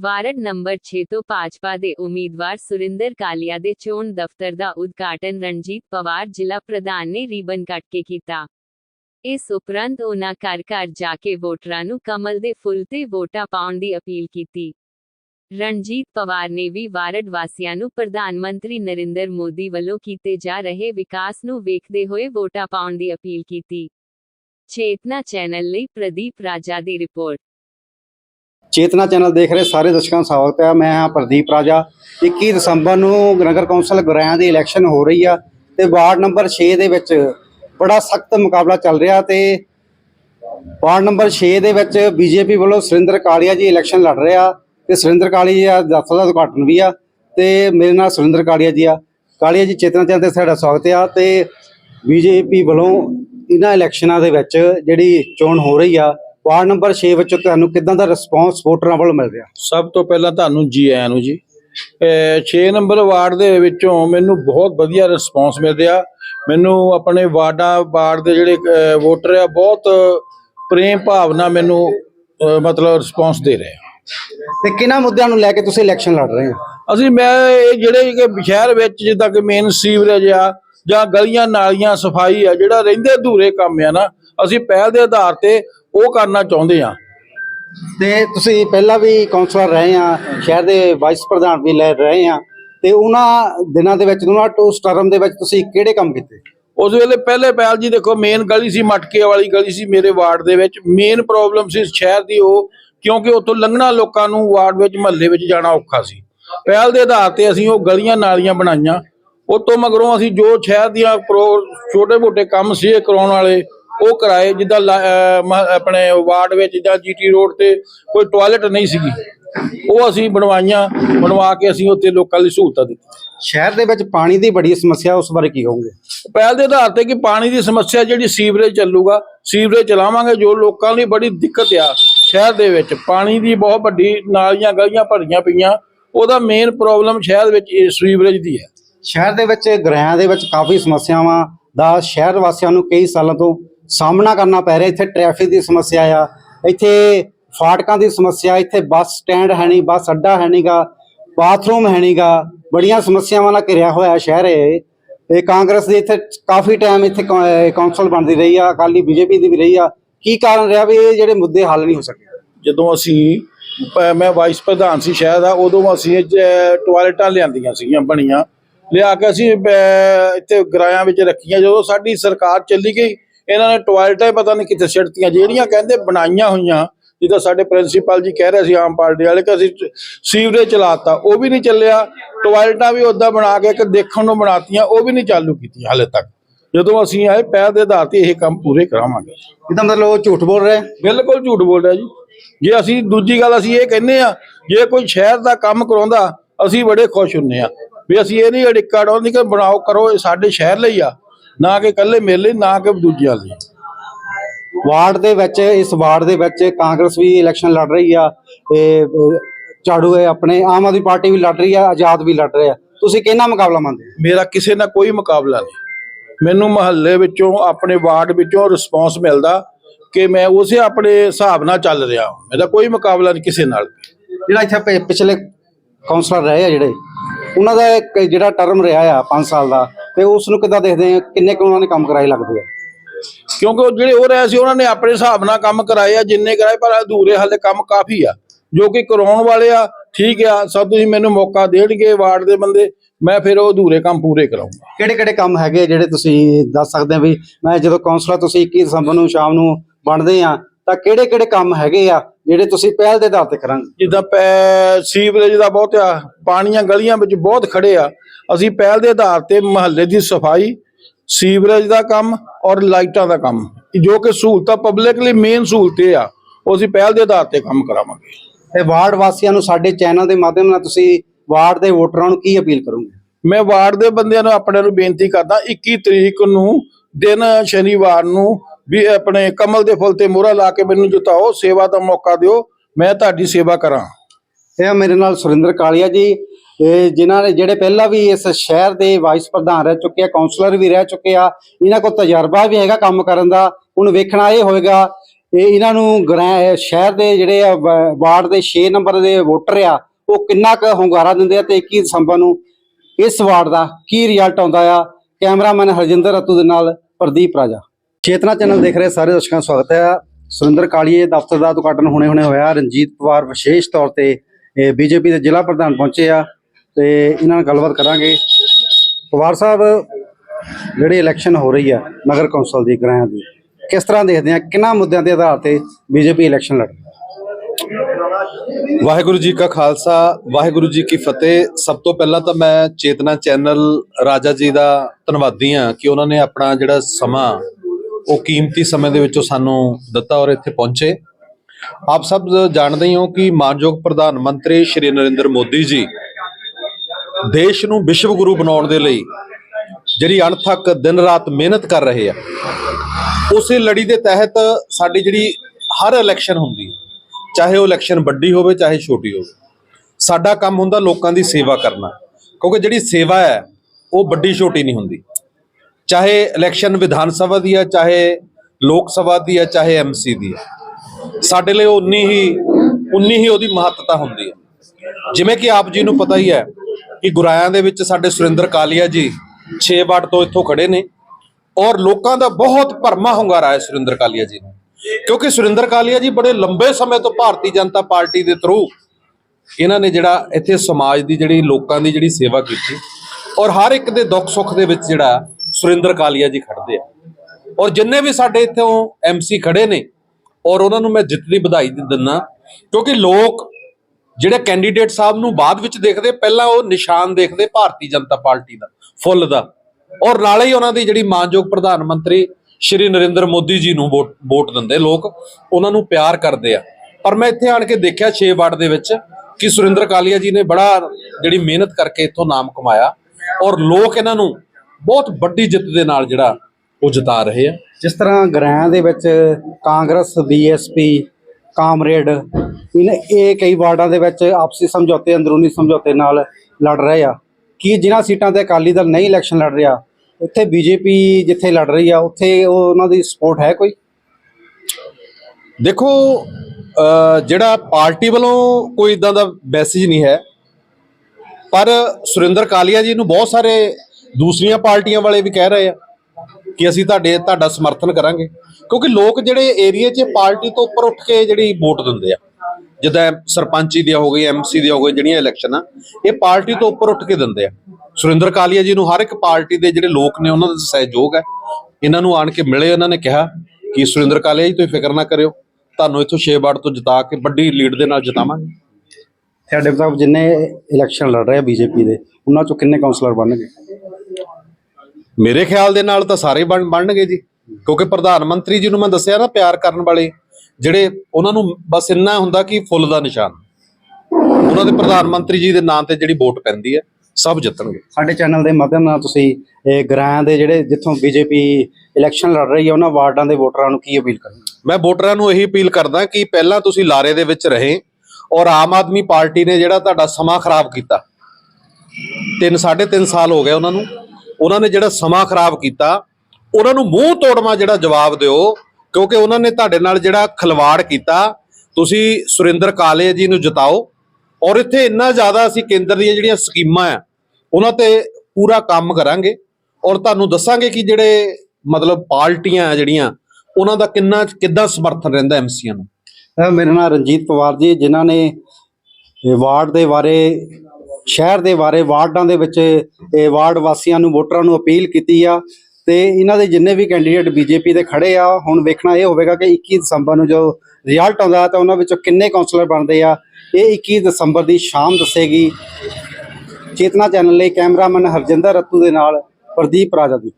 Ward number 6 ਤੋਂ ਭਾਜਪਾ ਦੇ ਉਮੀਦਵਾਰ ਸੁਰਿੰਦਰ ਕਾਲੀਆ ਦੇ ਚੋਣ ਦਫ਼ਤਰ ਦਾ ਉਦਘਾਟਨ ਰਣਜੀਤ ਪਵਾਰ ਜ਼ਿਲ੍ਹਾ ਪ੍ਰਧਾਨ ਨੇ ਰੀਬਨ ਕੱਟ ਕੇ ਕੀਤਾ। ਇਸ ਉਪਰੰਤ ਉਹਨਾਂ ਘਰ ਘਰ ਜਾ ਕੇ ਵੋਟਰਾਂ ਨੂੰ ਕਮਲ ਦੇ ਫੁੱਲ ਤੇ ਵੋਟਾਂ ਪਾਉਣ ਦੀ ਅਪੀਲ ਕੀਤੀ। ਰਣਜੀਤ ਪਵਾਰ ਨੇ ਵੀ ਵਾਰਡ ਵਾਸੀਆਂ ਨੂੰ ਪ੍ਰਧਾਨ ਮੰਤਰੀ ਨਰਿੰਦਰ ਮੋਦੀ ਵੱਲੋਂ ਕੀਤੇ ਜਾ ਰਹੇ ਵਿਕਾਸ ਨੂੰ ਵੇਖਦੇ ਹੋਏ ਵੋਟਾਂ ਪਾਉਣ ਦੀ ਅਪੀਲ ਕੀਤੀ। ਚੇਤਨਾ ਚੈਨਲ ਲਈ ਪ੍ਰਦੀਪ ਰਾਜਾ ਦੀ ਰਿਪੋਰਟ। ਚੇਤਨਾ ਚੈਨਲ ਦੇਖ ਰਹੇ ਸਾਰੇ ਦਰਸ਼ਕਾਂ ਦਾ ਸਵਾਗਤ ਹੈ। ਮੈਂ ਹਾਂ ਪ੍ਰਦੀਪ ਰਾਜਾ। 21 ਦਸੰਬਰ ਨੂੰ ਨਗਰ ਕੌਂਸਲ ਗੁਰਾਇਆਂ ਦੀ ਇਲੈਕਸ਼ਨ ਹੋ ਰਹੀ ਆ ਤੇ ਵਾਰਡ ਨੰਬਰ 6 ਦੇ ਵਿੱਚ ਬੜਾ ਸਖਤ ਮੁਕਾਬਲਾ ਚੱਲ ਰਿਹਾ ਤੇ ਵਾਰਡ ਨੰਬਰ 6 ਦੇ ਵਿੱਚ ਬੀਜੇਪੀ ਵੱਲੋਂ ਸੁਰਿੰਦਰ ਕਾਲੀਆ ਜੀ ਇਲੈਕਸ਼ਨ ਲੜ ਰਹੇ ਆ ਤੇ ਸੁਰਿੰਦਰ ਕਾਲੀਆ ਦਫ਼ਤਰ ਦਾ ਉਦਘਾਟਨ ਵੀ ਆ ਤੇ ਮੇਰੇ ਨਾਲ ਸੁਰਿੰਦਰ ਕਾਲੀਆ ਜੀ ਆ। ਕਾਲੀਆ ਜੀ ਚੇਤਨਾ ਚੈਨਲ ਤੇ ਸਾਡਾ ਸਵਾਗਤ ਆ ਤੇ ਬੀਜੇਪੀ ਵੱਲੋਂ ਇਹਨਾਂ ਇਲੈਕਸ਼ਨਾਂ ਦੇ ਵਿੱਚ ਜਿਹੜੀ ਚੋਣ ਹੋ ਰਹੀ ਆ ਵਾਰਡ ਨੰਬਰ 6 ਵਿੱਚ ਤੁਹਾਨੂੰ ਕਿਦਾਂ ਦਾ ਰਿਸਪੌਂਸ ਵੋਟਰਾਂ ਵੱਲੋਂ ਮਿਲ ਰਿਹਾ? ਸਭ ਤੋਂ ਪਹਿਲਾਂ ਤੁਹਾਨੂੰ ਜੀ ਆਇਆਂ ਨੂੰ ਜੀ 6 ਨੰਬਰ ਵਾਰਡ ਦੇ ਵਿੱਚੋਂ ਮੈਨੂੰ ਬਹੁਤ ਵਧੀਆ ਰਿਸਪੌਂਸ ਮਿਲ ਰਿਹਾ। ਮੈਨੂੰ ਆਪਣੇ ਵਾਰਡਾਂ ਵਾਰਡ ਦੇ ਜਿਹੜੇ ਵੋਟਰ ਆ ਬਹੁਤ ਪ੍ਰੇਮ ਭਾਵਨਾ ਮੈਨੂੰ ਮਤਲਬ ਰਿਸਪੌਂਸ ਦੇ ਰਹੇ ਤੇ ਕਿਹਨਾਂ ਮੁੱਦਿਆਂ ਨੂੰ ਲੈ ਕੇ ਤੁਸੀਂ ਇਲੈਕਸ਼ਨ ਲੜ ਰਹੇ ਹੋ? ਅਸੀਂ ਮੈਂ ਇਹ ਜਿਹੜੇ ਕਿ ਸ਼ਹਿਰ ਵਿੱਚ ਜਿੱਦਾਂ ਕਿ ਮੇਨ ਸੀਵਰੇਜ ਆ ਜਾਂ ਗਲੀਆਂ ਨਾਲੀਆਂ ਸਫ਼ਾਈ ਆ ਜਿਹੜਾ ਰਹਿੰਦੇ ਅਧੂਰੇ ਕੰਮ ਆ ਨਾ ਅਸੀਂ ਪਹਿਲ ਦੇ ਆਧਾਰ ਤੇ ਉਹ ਕਰਨਾ ਚਾਹੁੰਦੇ ਆ। ਤੇ ਤੁਸੀਂ ਪਹਿਲਾਂ ਵੀ ਕਾਉਂਸਲਰ ਰਹੇ ਆ ਸ਼ਹਿਰ ਦੇ ਵਾਈਸ ਪ੍ਰਧਾਨ ਵੀ ਲੈ ਰਹੇ ਆ ਤੇ ਉਹਨਾਂ ਦਿਨਾਂ ਦੇ ਵਿੱਚ ਉਹਨਾਂ ਟੋਸ ਟਰਮ ਦੇ ਵਿੱਚ ਤੁਸੀਂ ਕਿਹੜੇ ਕੰਮ ਕੀਤੇ? ਉਸ ਵੇਲੇ ਪਹਿਲੇ ਪਹਿਲ ਜੀ ਦੇਖੋ ਮੇਨ ਗਲੀ ਸੀ ਮਟਕੇ ਵਾਲੀ ਗਲੀ ਸੀ ਮੇਰੇ ਵਾਰਡ ਦੇ ਵਿੱਚ। ਮੇਨ ਪ੍ਰੋਬਲਮ ਸੀ ਸ਼ਹਿਰ ਦੀ ਉਹ ਕਿਉਂਕਿ ਉੱਥੋਂ ਲੰਘਣਾ ਲੋਕਾਂ ਨੂੰ ਵਾਰਡ ਵਿੱਚ ਮਹੱਲੇ ਵਿੱਚ ਜਾਣਾ ਔਖਾ ਸੀ। ਪਹਿਲ ਦੇ ਆਧਾਰ ਤੇ ਅਸੀਂ ਉਹ ਗਲੀਆਂ ਨਾਲੀਆਂ ਬਣਾਈਆਂ। ਉਸ ਤੋਂ ਮਗਰੋਂ ਅਸੀਂ ਜੋ ਸ਼ਹਿਰ ਦੀਆਂ ਛੋਟੇ ਮੋਟੇ ਕੰਮ ਸੀ ਕਰਾਉਣ ਵਾਲੇ ਉਹ ਕਰਾਏ ਜਿੱਦਾਂ ਆਪਣੇ ਵਾਰਡ ਵਿੱਚ ਜਾਂ ਜੀਟੀ ਰੋਡ ਤੇ ਕੋਈ ਟਾਇਲਟ ਨਹੀਂ ਸੀਗੀ। ਉਹ ਅਸੀਂ ਬਣਵਾਈਆਂ ਬਣਵਾ ਕੇ ਅਸੀਂ ਉੱਥੇ ਲੋਕਾਂ ਲਈ ਸਹੂਲਤਾਂ ਦਿੱਤੀਆਂ। ਸ਼ਹਿਰ ਦੇ ਵਿੱਚ ਪਾਣੀ ਦੀ ਬੜੀ ਸਮੱਸਿਆ ਉਸ ਬਾਰੇ ਕੀ ਕਹੋਗੇ? ਪਹਿਲ ਦੇ ਆਧਾਰ ਤੇ ਕਿ ਪਾਣੀ ਦੀ ਸਮੱਸਿਆ ਜਿਹੜੀ ਸੀਵਰੇਜ ਚੱਲੂਗਾ ਸੀਵਰੇਜ ਚਲਾਵਾਂਗੇ ਜੋ ਲੋਕਾਂ ਲਈ ਬੜੀ ਦਿੱਕਤ ਆ ਸ਼ਹਿਰ ਦੇ ਵਿੱਚ। ਪਾਣੀ ਦੀ ਬਹੁਤ ਵੱਡੀ ਨਾਲੀਆਂ ਗਲੀਆਂ ਭਰੀਆਂ ਪਈਆਂ ਉਹਦਾ ਮੇਨ ਪ੍ਰੋਬਲਮ ਸ਼ਹਿਰ ਵਿੱਚ ਸੀਵਰੇਜ ਦੀ ਹੈ। ਸ਼ਹਿਰ ਦੇ ਵਿੱਚ ਗ੍ਰਹਿਆਂ ਦੇ ਵਿੱਚ ਕਾਫੀ ਸਮੱਸਿਆਵਾਂ ਦਾ ਸ਼ਹਿਰ ਵਾਸੀਆਂ ਨੂੰ ਕਈ ਸਾਲਾਂ ਤੋਂ ਸਾਹਮਣਾ ਕਰਨਾ ਪੈ ਰਿਹਾ, ਇੱਥੇ ਟ੍ਰੈਫਿਕ ਦੀ ਸਮੱਸਿਆ ਆ, ਇੱਥੇ ਫਾਟਕਾਂ ਦੀ ਸਮੱਸਿਆ, ਇੱਥੇ ਬੱਸ ਸਟੈਂਡ ਹੈ ਨਹੀਂ, ਬੱਸ ਅੱਡਾ ਹੈ ਨਹੀਂਗਾ ਬਾਥਰੂਮ ਹੈ ਨਹੀਂਗਾ ਬੜੀਆਂ ਸਮੱਸਿਆਵਾਂ ਨਾਲ ਘਿਰਿਆ ਹੋਇਆ ਸ਼ਹਿਰ ਇਹ। ਕਾਂਗਰਸ ਦੀ ਇੱਥੇ ਕਾਫੀ ਟਾਈਮ ਇੱਥੇ ਕੌ- ਕੌਂਸਲ ਬਣਦੀ ਰਹੀ ਆ, ਅਕਾਲੀ ਬੀਜੇਪੀ ਦੀ ਵੀ ਰਹੀ ਆ। ਕੀ ਕਾਰਨ ਰਿਹਾ ਵੀ ਇਹ ਜਿਹੜੇ ਮੁੱਦੇ ਹੱਲ ਨਹੀਂ ਹੋ ਸਕੇ? ਜਦੋਂ ਅਸੀਂ ਮੈਂ ਵਾਈਸ ਪ੍ਰਧਾਨ ਸੀ ਸ਼ਹਿਰ ਦਾ, ਉਦੋਂ ਅਸੀਂ ਇਹ 'ਚ ਟਾਇਲਟਾਂ ਲਿਆਂਦੀਆਂ ਸੀਗੀਆਂ, ਬਣੀਆਂ। ਲਿਆ ਕੇ ਅਸੀਂ ਇੱਥੇ ਗਰਾਇਆਂ ਵਿੱਚ ਰੱਖੀਆਂ, ਜਦੋਂ ਸਾਡੀ ਸਰਕਾਰ ਚੱਲੀ ਗਈ ਇਹਨਾਂ ਨੇ ਟਾਇਲਟਾਂ ਪਤਾ ਨਹੀਂ ਕਿੱਥੇ ਸਿੱਟਤੀਆਂ ਜਿਹੜੀਆਂ ਕਹਿੰਦੇ ਬਣਾਈਆਂ ਹੋਈਆਂ ਜਿੱਦਾਂ ਸਾਡੇ ਪ੍ਰਿੰਸੀਪਲ ਜੀ ਕਹਿ ਰਹੇ ਸੀ ਆਮ ਪਾਰਟੀ ਵਾਲੇ ਕਿ ਅਸੀਂ ਸੀਵਰੇਜ ਚਲਾਤਾ ਉਹ ਵੀ ਨਹੀਂ ਚੱਲਿਆ ਟਾਇਲਟਾਂ ਵੀ ਉਦਾਂ ਬਣਾ ਕੇ ਇੱਕ ਦੇਖਣ ਨੂੰ ਬਣਾਤੀਆਂ ਉਹ ਵੀ ਨਹੀਂ ਚਾਲੂ ਕੀਤੀਆਂ ਹਾਲੇ ਤੱਕ। ਜਦੋਂ ਅਸੀਂ ਆਏ ਪਹਿਲ ਦੇ ਆਧਾਰ ਤੇ ਇਹ ਕੰਮ ਪੂਰੇ ਕਰਾਵਾਂਗੇ। ਇਹਦਾ ਮਤਲਬ ਉਹ ਝੂਠ ਬੋਲ ਰਿਹਾ ਬਿਲਕੁਲ ਝੂਠ ਬੋਲ ਰਿਹਾ ਜੀ। ਜੇ ਅਸੀਂ ਦੂਜੀ ਗੱਲ ਅਸੀਂ ਇਹ ਕਹਿੰਦੇ ਆ ਜੇ ਕੋਈ ਸ਼ਹਿਰ ਦਾ ਕੰਮ ਕਰਾਉਂਦਾ ਅਸੀਂ ਬੜੇ ਖੁਸ਼ ਹੁੰਨੇ ਆ ਵੀ ਅਸੀਂ ਇਹ ਨਹੀਂ ਅੜਿੱਕਾ ਡਾਉਂਦੇ ਕਿ ਬਣਾਓ ਕਰੋ ਇਹ ਸਾਡੇ ਸ਼ਹਿਰ ਲਈ ਆ। ਨਾ ਕਿ ਇਕੱਲੇ ਮੇਰੇ ਲਈ ਨਾ ਕਿ ਦੂਜਿਆਂ ਲਈ। ਵਾਰਡ ਦੇ ਵਿੱਚ ਇਸ ਵਾਰਡ ਦੇ ਵਿੱਚ ਕਾਂਗਰਸ ਵੀ ਇਲੈਕਸ਼ਨ ਲੜ ਰਹੀ ਆ ਤੇ ਝਾੜੂ ਹੈ ਆਪਣੇ ਆਮ ਆਦਮੀ ਪਾਰਟੀ ਵੀ ਲੜ ਰਹੀ ਆ ਆਜ਼ਾਦ ਵੀ ਲੜ ਰਿਹਾ ਤੁਸੀਂ ਕਿਹਨਾਂ ਮੁਕਾਬਲਾ ਮੰਨਦੇ? ਮੇਰਾ ਕਿਸੇ ਨਾਲ ਕੋਈ ਮੁਕਾਬਲਾ ਨਹੀਂ। ਮੈਨੂੰ ਮਹੱਲੇ ਵਿੱਚੋਂ ਆਪਣੇ ਵਾਰਡ ਵਿੱਚੋਂ ਰਿਸਪੌਂਸ ਮਿਲਦਾ ਕਿ ਮੈਂ ਉਸੇ ਆਪਣੇ ਹਿਸਾਬ ਨਾਲ ਚੱਲ ਰਿਹਾ ਹਾਂ। ਮੇਰਾ ਕੋਈ ਮੁਕਾਬਲਾ ਨਹੀਂ ਕਿਸੇ ਨਾਲ ਜਿਹੜਾ ਇੱਥੇ ਪਿਛਲੇ ਕਾਉਂਸਲਰ ਰਹੇ ਆ ਜਿਹੜੇ ਉਹਨਾਂ ਦਾ ਜਿਹੜਾ ਟਰਮ ਰਿਹਾ ਆ 5 ਸਾਲ ਦਾ ਤੇ ਉਸ ਨੂੰ ਕਿੱਦਾਂ ਦੇਖਦੇ ਆ? ਕਿੰਨੇ ਕੁ ਉਹਨਾਂ ਨੇ ਕੰਮ ਕਰਾਏ ਲੱਗਦੇ ਆ? ਕਿਉਂਕਿ ਉਹ ਜਿਹੜੇ ਹੋ ਰਹੇ ਸੀ ਉਹਨਾਂ ਨੇ ਆਪਣੇ ਹਿਸਾਬ ਨਾਲ ਕੰਮ ਕਰਾਏ ਆ ਜਿੰਨੇ ਕਰਾਏ ਪਰ ਅਧੂਰੇ ਹਾਲੇ ਕੰਮ ਕਾਫੀ ਆ। ਜੋ ਕਿ ਕਰਾਉਣ ਵਾਲੇ ਆ ਠੀਕ ਆ ਸਭ ਤੁਸੀਂ ਮੈਨੂੰ ਮੌਕਾ ਦੇਣਗੇ ਵਾਰਡ ਦੇ ਬੰਦੇ ਮੈਂ ਫਿਰ ਉਹ ਅਧੂਰੇ ਕੰਮ ਪੂਰੇ ਕਰਾਉਂਗਾ। ਕਿਹੜੇ ਕਿਹੜੇ ਕੰਮ ਹੈਗੇ ਜਿਹੜੇ ਤੁਸੀਂ ਦੱਸ ਸਕਦੇ ਆ ਵੀ ਮੈਂ ਜਦੋਂ ਕਾਉਂਸਲਰ ਤੁਸੀਂ 21 ਦਸੰਬਰ ਨੂੰ ਸ਼ਾਮ ਨੂੰ ਬਣਦੇ ਆ ਤਾਂ ਕਿਹੜੇ ਕਿਹੜੇ ਕੰਮ ਹੈਗੇ ਆ ਜਿਹੜੇ ਤੁਸੀਂ ਪਹਿਲ ਦੇ ਆਧਾਰ ਤੇ ਕਰਾਂਗੇ? ਜਿੱਦਾਂ ਸੀਵਰੇਜ ਦਾ ਬਹੁਤ ਆ ਪਾਣੀਆਂ ਗਲੀਆਂ ਵਿੱਚ ਬਹੁਤ ਖੜੇ ਆ ਅਸੀਂ ਪਹਿਲ ਦੇ ਆਧਾਰ ਤੇ ਮਹੱਲੇ ਦੀ ਸਫ਼ਾਈ ਸੀਵਰੇਜ ਦਾ ਕੰਮ ਔਰ ਲਾਈਟਾਂ ਦਾ ਕੰਮ ਜੋ ਕਿ ਸਹੂਲਤਾਂ ਪਬਲਿਕ ਲਈ ਮੇਨ ਸਹੂਲਤ ਇਹ ਆ ਉਹ ਅਸੀਂ ਪਹਿਲ ਦੇ ਆਧਾਰ ਤੇ ਕੰਮ ਕਰਾਵਾਂਗੇ। ਤੇ ਵਾਰਡ ਵਾਸੀਆਂ ਨੂੰ ਸਾਡੇ ਚੈਨਲ ਦੇ ਮਾਧਿਅਮ ਨਾਲ ਤੁਸੀਂ ਵਾਰਡ ਦੇ ਵੋਟਰਾਂ ਨੂੰ ਕੀ ਅਪੀਲ ਕਰੋਗੇ? ਮੈਂ ਵਾਰਡ ਦੇ ਬੰਦਿਆਂ ਨੂੰ ਆਪਣੇ ਨੂੰ ਬੇਨਤੀ ਕਰਦਾ 21 ਤਰੀਕ ਨੂੰ ਦਿਨ ਸ਼ਨੀਵਾਰ ਨੂੰ ਵੀ ਆਪਣੇ ਕਮਲ ਦੇ ਫੁੱਲ ਤੇ ਮੋਹਰਾ ਲਾ ਕੇ ਮੈਨੂੰ ਜਿਤਾਓ ਸੇਵਾ ਦਾ ਮੌਕਾ ਦਿਓ ਮੈਂ ਤੁਹਾਡੀ ਸੇਵਾ ਕਰਾਂ। ਇਹ ਮੇਰੇ ਨਾਲ ਸੁਰਿੰਦਰ ਕਾਲੀਆ ਜੀ ਇਹ ਜਿਨ੍ਹਾਂ ਨੇ ਜਿਹੜੇ ਪਹਿਲਾਂ ਵੀ ਇਸ ਸ਼ਹਿਰ ਦੇ ਵਾਈਸ ਪ੍ਰਧਾਨ ਰਹਿ ਚੁੱਕੇ ਆ ਕਾਉਂਸਲਰ ਵੀ ਰਹਿ ਚੁੱਕੇ ਆ, ਇਹਨਾਂ ਕੋਲ ਤਜਰਬਾ ਵੀ ਹੈਗਾ ਕੰਮ ਕਰਨ ਦਾ, ਹੁਣ ਵੇਖਣਾ ਇਹ ਹੋਏਗਾ, ਇਹ ਇਹਨਾਂ ਨੂੰ ਗ੍ਰਾਂ ਸ਼ਹਿਰ ਦੇ ਜਿਹੜੇ ਆ ਵਾਰਡ ਦੇ 6 ਨੰਬਰ ਦੇ ਵੋਟਰ ਆ, ਉਹ ਕਿੰਨਾ ਕੁ ਹੁੰਗਾਰਾ ਦਿੰਦੇ ਆ ਤੇ 21 ਦਸੰਬਰ ਨੂੰ ਇਸ ਵਾਰਡ ਦਾ ਕੀ ਰਿਜ਼ਲਟ ਆਉਂਦਾ ਆ? ਕੈਮਰਾਮੈਨ ਹਰਜਿੰਦਰ ਰਤੂ ਦੇ ਨਾਲ ਪ੍ਰਦੀਪ ਰਾਜਾ। ਚੇਤਨਾ ਚੈਨਲ ਦੇਖ ਰਹੇ ਸਾਰੇ ਦਰਸ਼ਕਾਂ ਦਾ ਸਵਾਗਤ ਹੈ। ਸੁਰਿੰਦਰ ਕਾਲੀਏ ਦਫ਼ਤਰ ਦਾ ਉਦਘਾਟਨ ਹੁਣੇ ਹੁਣੇ ਹੋਇਆ। ਰਣਜੀਤ ਪਵਾਰ ਵਿਸ਼ੇਸ਼ ਤੌਰ ਤੇ ਬੀਜੇਪੀ ਦੇ ਜ਼ਿਲ੍ਹਾ ਪ੍ਰਧਾਨ ਪਹੁੰਚੇ ਆ। ਤੇ ਇਹਨਾਂ ਨਾਲ ਗੱਲਬਾਤ ਕਰਾਂਗੇ। ਪਵਾਰ ਸਾਹਿਬ, ਜਿਹੜੀ ਇਲੈਕਸ਼ਨ ਹੋ ਰਹੀ ਹੈ ਨਗਰ ਕੌਂਸਲ ਦੀ ਗ੍ਰਾਂ ਦੀ, ਕਿਸ ਤਰ੍ਹਾਂ ਦੇਖਦੇ ਆ? ਕਿੰਨਾ ਮੁੱਦਿਆਂ ਦੇ ਆਧਾਰ ਤੇ ਬੀਜੇਪੀ ਇਲੈਕਸ਼ਨ ਲੜ ਵਾਹਿਗੁਰੂ ਜੀ ਕਾ ਖਾਲਸਾ, ਵਾਹਿਗੁਰੂ ਜੀ ਕੀ ਫਤਿਹ। ਸਭ ਤੋਂ ਪਹਿਲਾਂ ਤਾਂ ਮੈਂ ਚੇਤਨਾ ਚੈਨਲ ਰਾਜਾ ਜੀ ਦਾ ਧੰਨਵਾਦੀ ਹਾਂ ਕਿ ਉਹਨਾਂ ਨੇ ਆਪਣਾ ਜਿਹੜਾ ਸਮਾਂ, ਉਹ ਕੀਮਤੀ ਸਮੇਂ ਦੇ ਵਿੱਚੋਂ ਸਾਨੂੰ ਦਿੱਤਾ ਔਰ ਇੱਥੇ ਪਹੁੰਚੇ। ਆਪ ਸਭ ਜਾਣਦੇ ਹੀ ਹੋ ਕਿ ਮਾਨਯੋਗ ਪ੍ਰਧਾਨ ਮੰਤਰੀ ਸ਼੍ਰੀ ਨਰਿੰਦਰ ਮੋਦੀ ਜੀ ਦੇਸ਼ ਨੂੰ ਵਿਸ਼ਵ ਗੁਰੂ ਬਣਾਉਣ ਦੇ ਲਈ ਜਿਹੜੀ ਅਣਥੱਕ ਦਿਨ ਰਾਤ ਮਿਹਨਤ ਕਰ ਰਹੇ ਆ, ਉਸੇ ਲੜੀ ਦੇ ਤਹਿਤ ਸਾਡੀ ਜਿਹੜੀ ਹਰ ਇਲੈਕਸ਼ਨ ਹੁੰਦੀ ਹੈ ਚਾਹੇ ਉਹ ਇਲੈਕਸ਼ਨ ਵੱਡੀ ਹੋਵੇ, ਚਾਹੇ ਛੋਟੀ ਹੋਵੇ, ਸਾਡਾ ਕੰਮ ਹੁੰਦਾ ਲੋਕਾਂ ਦੀ ਸੇਵਾ ਕਰਨਾ, ਕਿਉਂਕਿ ਜਿਹੜੀ ਸੇਵਾ ਹੈ, ਉਹ ਵੱਡੀ ਛੋਟੀ ਨਹੀਂ ਹੁੰਦੀ। ਚਾਹੇ ਇਲੈਕਸ਼ਨ ਵਿਧਾਨ ਸਭਾ ਦੀ ਹੈ ਚਾਹੇ ਲੋਕ ਸਭਾ ਦੀ ਹੈ ਚਾਹੇ ਐਮਸੀ ਦੀ ਹੈ ਸਾਡੇ ਲਈ ਉਨੀ ਹੀ ਉਨੀ ਹੀ ਉਹਦੀ ਮਹੱਤਤਾ ਹੁੰਦੀ ਹੈ ਜਿਵੇਂ ਕਿ ਆਪ ਜੀ ਨੂੰ ਪਤਾ ਹੀ ਹੈ ਕਿ ਗੁਰਾਇਆਂ ਦੇ ਵਿੱਚ ਸਾਡੇ ਸੁਰਿੰਦਰ ਕਾਲੀਆ ਜੀ 6 ਵਾਟ ਤੋਂ ਇੱਥੋਂ ਖੜੇ ਨੇ ਔਰ ਲੋਕਾਂ ਦਾ ਬਹੁਤ ਭਰਮਾ ਹੁੰਗਾਰਾ ਹੈ ਸੁਰਿੰਦਰ ਕਾਲੀਆ ਜੀ ਨੂੰ। ਕਿਉਂਕਿ ਸੁਰਿੰਦਰ ਕਾਲੀਆ ਜੀ ਬੜੇ ਲੰਬੇ ਸਮੇਂ ਤੋਂ ਭਾਰਤੀ ਜਨਤਾ ਪਾਰਟੀ ਦੇ ਥਰੂ ਇਹਨਾਂ ਨੇ ਜਿਹੜਾ ਇੱਥੇ ਸਮਾਜ ਦੀ ਜਿਹੜੀ ਲੋਕਾਂ ਦੀ ਜਿਹੜੀ ਸੇਵਾ ਕੀਤੀ ਔਰ ਹਰ ਇੱਕ ਦੇ ਦੁੱਖ ਸੁੱਖ ਦੇ ਵਿੱਚ ਜਿਹੜਾ ਸੁਰਿੰਦਰ ਕਾਲੀਆ ਜੀ ਖੜਦੇ ਆ। ਔਰ ਜਿੰਨੇ ਵੀ ਸਾਡੇ ਇੱਥੋਂ ਐਮਸੀ ਖੜੇ ਨੇ ਔਰ ਉਹਨਾਂ ਨੂੰ ਮੈਂ ਜਿੱਤ ਦੀ ਵਧਾਈ ਦਿੰਦਾ ਕਿਉਂਕਿ ਲੋਕ ਜਿਹੜੇ ਕੈਂਡੀਡੇਟ ਸਾਹਿਬ ਨੂੰ ਬਾਅਦ ਵਿੱਚ ਦੇਖਦੇ, ਪਹਿਲਾਂ ਉਹ ਨਿਸ਼ਾਨ ਦੇਖਦੇ ਭਾਰਤੀ ਜਨਤਾ ਪਾਰਟੀ ਦਾ, ਫੁੱਲ ਦਾ। ਔਰ ਨਾਲੇ ਹੀ ਉਹਨਾਂ ਦੀ ਜਿਹੜੀ ਮਾਨਯੋਗ ਪ੍ਰਧਾਨ ਮੰਤਰੀ ਸ਼੍ਰੀ ਨਰਿੰਦਰ ਮੋਦੀ ਜੀ ਨੂੰ ਵੋਟ ਵੋਟ ਦਿੰਦੇ ਲੋਕ, ਉਹਨਾਂ ਨੂੰ ਪਿਆਰ ਕਰਦੇ ਆ। ਪਰ ਮੈਂ ਇੱਥੇ ਆਣ ਕੇ ਦੇਖਿਆ 6 ਵਾਰਡ ਦੇ ਵਿੱਚ ਕਿ ਸੁਰਿੰਦਰ ਕਾਲੀਆ ਜੀ ਨੇ ਬੜਾ ਜਿਹੜੀ ਮਿਹਨਤ ਕਰਕੇ ਇੱਥੋਂ ਨਾਮ ਕਮਾਇਆ ਔਰ ਲੋਕ ਇਹਨਾਂ ਨੂੰ ਬਹੁਤ ਵੱਡੀ ਜਿੱਤ ਦੇ ਨਾਲ ਜਿਹੜਾ ਉਹ ਜਿਤਾ ਰਹੇ ਆ। ਜਿਸ ਤਰ੍ਹਾਂ ਗ੍ਰਾਂ ਦੇ ਵਿੱਚ ਕਾਂਗਰਸ, ਬੀਐਸਪੀ, ਕਾਮਰੇਡ ਇਹਨੇ ਇਹ ਕਈ ਵਾਰਡਾਂ ਦੇ ਵਿੱਚ ਆਪਸੀ ਸਮਝੌਤੇ, ਅੰਦਰੂਨੀ ਸਮਝੌਤੇ ਨਾਲ ਲੜ ਰਹੇ ਆ। ਕੀ ਜਿਨ੍ਹਾਂ ਸੀਟਾਂ ਤੇ ਅਕਾਲੀ ਦਲ ਨਹੀਂ ਇਲੈਕਸ਼ਨ ਲੜ ਰਿਹਾ, ਉੱਥੇ ਬੀਜੇਪੀ ਜਿੱਥੇ ਲੜ ਰਹੀ ਆ, ਉੱਥੇ ਉਹ ਉਹਨਾਂ ਦੀ ਸਪੋਰਟ ਹੈ ਕੋਈ? ਦੇਖੋ ਜਿਹੜਾ ਪਾਰਟੀ ਵੱਲੋਂ ਕੋਈ ਇਦਾਂ ਦਾ ਮੈਸੇਜ ਨਹੀਂ ਹੈ, ਪਰ ਸੁਰਿੰਦਰ ਕਾਲੀਆ ਜੀ ਨੂੰ ਬਹੁਤ ਸਾਰੇ ਦੂਸਰੀਆਂ ਪਾਰਟੀਆਂ ਵਾਲੇ ਵੀ ਕਹਿ ਰਹੇ ਆ ਕਿ ਅਸੀਂ ਤੁਹਾਡੇ, ਤੁਹਾਡਾ ਸਮਰਥਨ ਕਰਾਂਗੇ। ਕਿਉਂਕਿ ਲੋਕ ਜਿਹੜੇ ਏਰੀਆ 'ਚ ਪਾਰਟੀ ਤੋਂ ਉੱਪਰ ਉੱਠ ਕੇ ਜਿਹੜੀ ਵੋਟ ਦਿੰਦੇ ਆ ਜਿੱਦਾਂ ਸਰਪੰਚੀ ਦੀਆਂ ਹੋ ਗਈ ਐਮਸੀ ਦੀਆਂ ਹੋ ਗਈ ਜਿਹੜੀਆਂ ਇਲੈਕਸ਼ਨ ਆ ਇਹ ਪਾਰਟੀ ਤੋਂ ਉੱਪਰ ਉੱਠ ਕੇ ਦਿੰਦੇ ਆ। ਸੁਰਿੰਦਰ ਕਾਲੀਆ ਜੀ ਨੂੰ ਹਰ ਇੱਕ ਪਾਰਟੀ ਦੇ ਜਿਹੜੇ ਲੋਕ ਨੇ ਉਹਨਾਂ ਦਾ ਸਹਿਯੋਗ ਹੈ। ਇਹਨਾਂ ਨੂੰ ਆਣ ਕੇ ਮਿਲੇ ਉਹਨਾਂ ਨੇ ਕਿਹਾ ਕਿ ਸੁਰਿੰਦਰ ਕਾਲੀਆ ਜੀ ਤੁਸੀਂ ਫਿਕਰ ਨਾ ਕਰਿਓ ਤੁਹਾਨੂੰ ਇੱਥੋਂ 6 ਵਾਰਡ ਤੋਂ ਜਿਤਾ ਕੇ ਵੱਡੀ ਲੀਡ ਦੇ ਨਾਲ ਜਿਤਾਵਾਂਗੇ। ਤੁਹਾਡੇ ਸਾਹਿਬ ਜਿੰਨੇ ਇਲੈਕਸ਼ਨ ਲੜ ਰਹੇ ਆ ਬੀਜੇਪੀ ਦੇ ਉਹਨਾਂ ਚੋਂ ਕਿੰਨੇ ਕਾਉਂਸਲਰ ਬਣਨਗੇ? ਮੇਰੇ ਖਿਆਲ ਦੇ ਨਾਲ ਤਾਂ ਸਾਰੇ ਬਣ ਬਣਨਗੇ ਜੀ। ਕਿਉਂਕਿ ਪ੍ਰਧਾਨ ਮੰਤਰੀ ਜੀ ਨੂੰ ਮੈਂ ਦੱਸਿਆ ਨਾ ਪਿਆਰ ਕਰਨ ਵਾਲੇ। ਜਿਹੜੇ ਉਹਨਾਂ ਨੂੰ ਬਸ ਇੰਨਾ ਹੁੰਦਾ ਕਿ ਫੁੱਲ ਦਾ ਨਿਸ਼ਾਨ। ਉਹਨਾਂ ਦੇ ਪ੍ਰਧਾਨ ਮੰਤਰੀ ਜੀ ਦੇ ਨਾਂ ਤੇ ਜਿਹੜੀ ਵੋਟ ਪੈਂਦੀ ਹੈ ਸਭ ਜਿੱਤਣਗੇ। ਸਾਡੇ ਚੈਨਲ ਦੇ ਮਾਧਿਅਮ ਨਾਲ ਤੁਸੀਂ ਇਹ ਗ੍ਰਾਂ ਦੇ ਜਿਹੜੇ ਜਿੱਥੋਂ ਬੀਜੇਪੀ ਇਲੈਕਸ਼ਨ ਲੜ ਰਹੀ ਆ ਉਹਨਾਂ ਵਾਰਡਾਂ ਦੇ ਵੋਟਰਾਂ ਨੂੰ ਕੀ ਅਪੀਲ ਕਰੋਗੇ ਮੈਂ ਵੋਟਰਾਂ ਨੂੰ ਇਹੀ ਅਪੀਲ ਕਰਦਾ ਕਿ ਪਹਿਲਾਂ ਤੁਸੀਂ ਲਾਰੇ ਦੇ ਵਿੱਚ ਰਹੇ ਔਰ ਆਮ ਆਦਮੀ ਪਾਰਟੀ ਨੇ ਜਿਹੜਾ ਤੁਹਾਡਾ ਸਮਾਂ ਖਰਾਬ ਕੀਤਾ ਤਿੰਨ ਸਾਢੇ ਤਿੰਨ ਸਾਲ ਹੋ ਗਏ ਉਹਨਾਂ ਨੂੰ ਉਹਨਾਂ ਨੇ ਜਿਹੜਾ ਸਮਾਂ ਖਰਾਬ ਕੀਤਾ ਉਹਨਾਂ ਨੂੰ ਮੂੰਹ ਤੋੜਵਾ ਜਿਹੜਾ ਜਵਾਬ ਦਿਓ ਕਿਉਂਕਿ ਉਹਨਾਂ ਨੇ ਤੁਹਾਡੇ ਨਾਲ ਜਿਹੜਾ ਖਿਲਵਾੜ ਕੀਤਾ, ਤੁਸੀਂ ਸੁਰਿੰਦਰ ਕਾਲੇ ਜੀ ਨੂੰ ਜਿਤਾਓ। ਔਰ ਇੱਥੇ ਇੰਨਾ ਜ਼ਿਆਦਾ ਅਸੀਂ ਕੇਂਦਰ ਦੀਆਂ ਜਿਹੜੀਆਂ ਸਕੀਮਾਂ ਆ, ਉਹਨਾਂ ਤੇ ਪੂਰਾ ਕੰਮ ਕਰਾਂਗੇ। ਔਰ ਤੁਹਾਨੂੰ ਦੱਸਾਂਗੇ ਕਿ ਜਿਹੜੇ ਮਤਲਬ ਪਾਰਟੀਆਂ ਆ ਜਿਹੜੀਆਂ, ਉਹਨਾਂ ਦਾ ਕਿੰਨਾ, ਕਿੱਦਾਂ ਸਮਰਥਨ ਰਹਿੰਦਾ ਐਮਸੀਆਂ ਨੂੰ? ਅਹ ਮੇਰੇ ਨਾਲ ਰਣਜੀਤ ਪਵਾਰ ਜੀ, ਜਿਨ੍ਹਾਂ ਨੇ ਵਾਰਡ ਦੇ ਬਾਰੇ, ਸ਼ਹਿਰ ਦੇ ਬਾਰੇ, ਵਾਰਡਾਂ ਦੇ ਵਿੱਚ ਵਾਰਡ ਵਾਸੀਆਂ ਨੂੰ ਵੋਟਰਾਂ ਨੂੰ ਅਪੀਲ ਕੀਤੀ ਆ। ਤੇ ਇਹਨਾਂ ਦੇ ਜਿੰਨੇ ਵੀ ਕੈਂਡੀਡੇਟ ਬੀਜੇਪੀ ਦੇ ਖੜੇ ਆ, ਹੁਣ ਵੇਖਣਾ ਇਹ ਹੋਵੇਗਾ ਕਿ 21 ਦਸੰਬਰ ਨੂੰ ਜੋ ਰਿਜ਼ਲਟ ਆਉਂਦਾ ਤਾਂ ਉਹਨਾਂ ਵਿੱਚੋਂ ਕਿੰਨੇ ਕਾਉਂਸਲਰ ਬਣਦੇ ਆ, ਇਹ 21 ਦਸੰਬਰ ਦੀ ਸ਼ਾਮ ਦੱਸੇਗੀ। ਚੇਤਨਾ ਚੈਨਲ ਲਈ ਕੈਮਰਾਮੈਨ ਹਰਜਿੰਦਰ ਰੱਤੂ ਦੇ ਨਾਲ ਪ੍ਰਦੀਪ ਰਾਜਾ ਦੀ